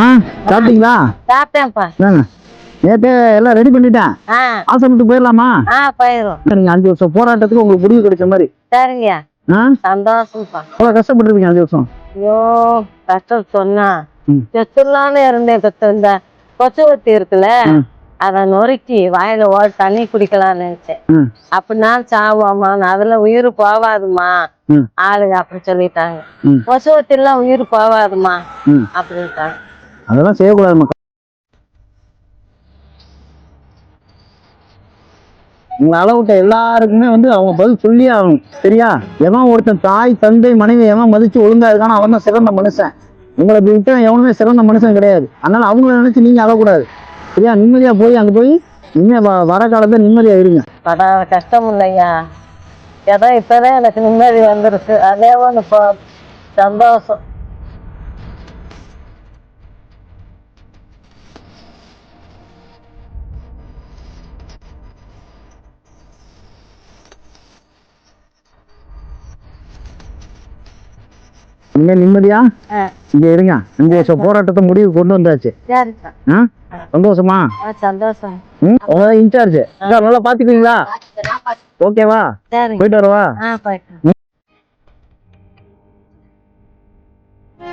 ஆ சாப்பிட்டீங்களா? சாப்பிட்டேன்ப்பா. நேற்றே எல்லாம் ரெடி பண்ணிட்டேன். ஆசிரமத்துக்கு போயிடலாமா? ஆ போயிரும் நீங்கள் அஞ்சு வருஷம் போராட்டத்துக்கு உங்களுக்கு முடிவு கிடைச்ச மாதிரி. சரிங்கய்யா ஆ? சந்தோஷம்ப்பா. அவ்வளோ கஷ்டப்பட்டுருப்பீங்க அஞ்சு வருஷம்? ஐயோ கஷ்டம் சொன்னா. செத்துலான்னு இருந்தேன் இந்த கொசுவத்தி இருக்குல்ல. அதை நொறுக்கி வாயில ஓட தண்ணி குடிக்கலாம்னு நினைச்சேன். அப்படின்னா சாவாமா அதுல உயிர் போவாதுமா ஆளுங்க அப்படி சொல்லிட்டாங்க. கொசுவத்திலாம் உயிர் போவாதுமா அப்படின்ட்டாங்க. அதெல்லாம் செய்யக்கூடாது மக்கள். உங்களை அளவுட்ட எல்லாருக்குமே வந்து அவங்க பதில் சொல்லி ஆகணும் சரியா? எவன் ஒருத்தன் தாய் தந்தை மனைவி எவன் மதிச்சு ஒழுங்கா இருக்கானோ அவன் தான் சிறந்த மனுஷன். உங்களை இப்படி விட்டு எவனுமே சிறந்த மனுஷன் கிடையாது. அதனால அவங்கள நினைச்சு நீங்க அழக்கூடாது சரியா? நிம்மதியா போய் அங்க போய் இனிமே வ- வர காலத்துல நிம்மதியா இருங்க. படாத கஷ்டம் இல்லையா? ஏதோ இப்பதான் எனக்கு நிம்மதி வந்துருக்கு அதே ஒன்று இப்போ சந்தோஷம். இனிமே நிம்மதியா? இங்க இருங்க. அஞ்சு வருஷம் போராட்டத்தை முடிவு கொண்டு வந்தாச்சு. சந்தோஷமா? சந்தோஷம். இன்சார்ஜ். நல்லா பாத்துக்கிறீங்களா ஓகேவா? போயிட்டு வரவா?